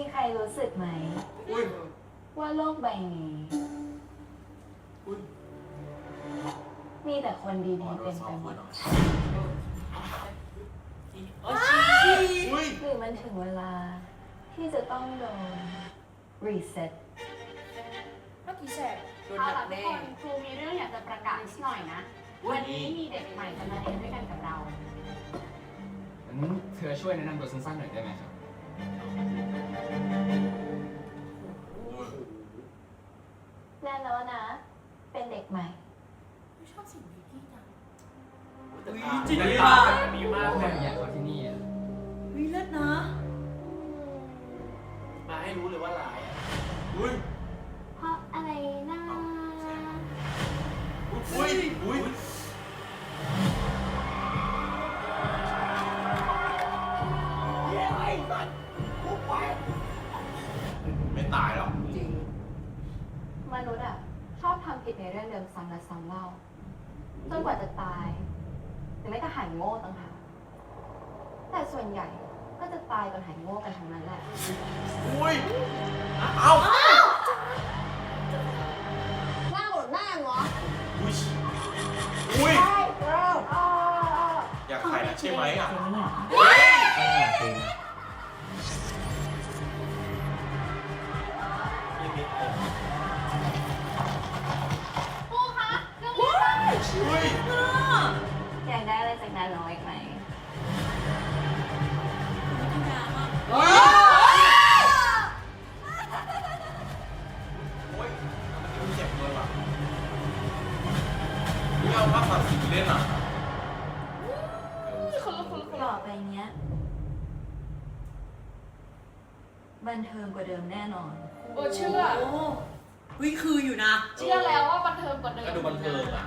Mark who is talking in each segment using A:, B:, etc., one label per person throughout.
A: มีใครรู้สึกไหม
B: อุ้ย
A: ว่าโลกใบนี้
B: อุ้ย
A: มีแต่คน
B: ข
A: ดี
B: อ
A: ๆ
B: โด
A: เต็
B: น
A: ม
B: สอ
A: ไป
B: ง
A: ห
B: ค
A: ม
B: น
A: ด
B: เหรอ
C: โอ้ชี้ชี้
B: อุ้ย
A: หรือมันถึงเวลา ที่จะต้องโดน reset
C: เมื่อกี้แสบโดน
D: เอา
C: หนั
D: ล่ะ
C: ก
D: ทุก
C: แน่
D: คนครูมีเรื่องอยากจะประกาศนิดหน่อยนะ วันนี้มีเด็กใหม่จะมาเรียนด้วยกันกับเรา
E: งั้นเธอช่วยแนะนำตัวสั้นๆหน่อยได้ไหม
A: แน่นอนนะ เป็นเด็กใหม่
C: ชอบสิ่งนี้พี่จัง
B: แต่
C: อุ๊ย
B: ตา
C: จริง
B: แต่
C: ด้วย
B: ตา
C: ว่ะ
B: แบบนี้มาก
E: แบ
B: เล
E: บ
B: ย
E: อยากเข้าที่นี่อะ
C: วิเลิศนะ
F: มาให้รู้เลยว่าร้ายอะ
B: อุ้ย
D: เพราะอะไรนะ
B: อุ้ยอุ้ยไม่ตายหรอก
C: จริง
A: ม นุษย์อะชอบทำผิดในเรื่องเดิมซ้ำและซ้ำเล่าจนกว่าจะตายหรือไม่ก็หายโง่ต่างหากแต่ส่วนใหญ่ก็จะตายก่อนหายโง่กันทั้งนั้นแหละ
B: อุ้ย เอ้า
D: หน้าหมดหน้าเหรอ
B: อุ้ยอุ้ย
A: ใช่เออเออเออ
B: อยากขายนะใช่ไหมอะ
D: ค
B: อุ้ย
A: อยากได้อะไรจากนั้นน้อยไหม
B: อุ้ยโอ้ยมันเจ็บเลยว่ะนี่เอาภาพตัดสีเล่นอะ
C: คนละคนละคน
A: ต่อไปเนี้ย บันเทิงกว่าเดิมแน่นอน
C: โอ้เชื่อ โอ้วิคืออยู่นะ
D: เชื่อแล้วว่าบันเทิงกว่าเดิม
B: ก็ดูบันเทิงอะ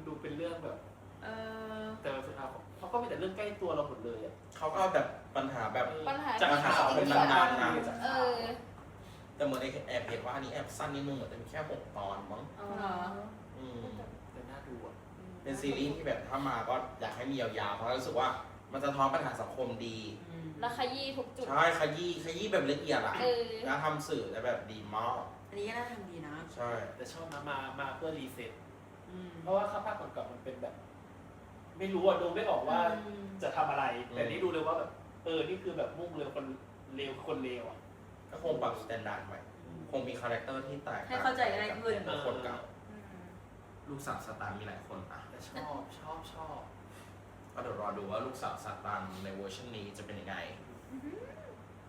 F: มันดูเป็นเรื่องแบบ
C: เออ
F: แต่สุดท้ายเขาก็มีแต่เรื่องใกล้ตัวเราหมดเลยอะ
B: เขาก็เอาแต่ปัญหาแบบ
D: ปัญหา
B: จากปัญหาสังคมนานๆนะ
D: เออ
B: แต่เหมือนไอ้แอบเห็นว่าอันนี้แอบสั้นนิดนึงเหมือนจะมีแค่หกตอนมั้ง
C: เหรอ
B: อืม
F: แต่น่าดูอะ
B: เป็นซีรีส์ที่แบบถ้ามาก็อยากให้มียาวๆ เพราะรู้สึกว่ามันจะท้อนปัญหาสังคมดี
D: แล้วขยี้ทุกจุด
B: ใช่ขยี้ขยี้แบบละเอียดอะ
D: เออ
B: การทำสื่อแต่แบบดีมาก
C: อันนี้ก็น่าทำดีนะ
B: ใช่
F: แต่ชอบนะมามาเพื่อรีเซ็ต
C: อืม
F: เพราะว่าข้าภาคก่อนๆมันเป็นแบบ ไม่รู้อะดูไม่ออกว่าจะทำอะไร แต่นี่ดูเลยว่าแบบ เออ นี่คือแบบมุ่งเลยคนเลวคนเลวอะ
B: ก็คงปรับสแตนดาร์ดใหม่ คงมีคาแรคเตอร์ที่แตก
C: ให้เข้าใจง่ายขึ้น
B: กับคนเก่า
C: อืม
B: ลูกสาวสตาร์มีหลายคนอะ
F: แต่ชอบ ชอบ ชอบ
B: ก็เดี๋ยวรอดูว่าลูกสาวสตาร์ในเวอร์ชันนี้จะเป็นยังไง
C: อือหือ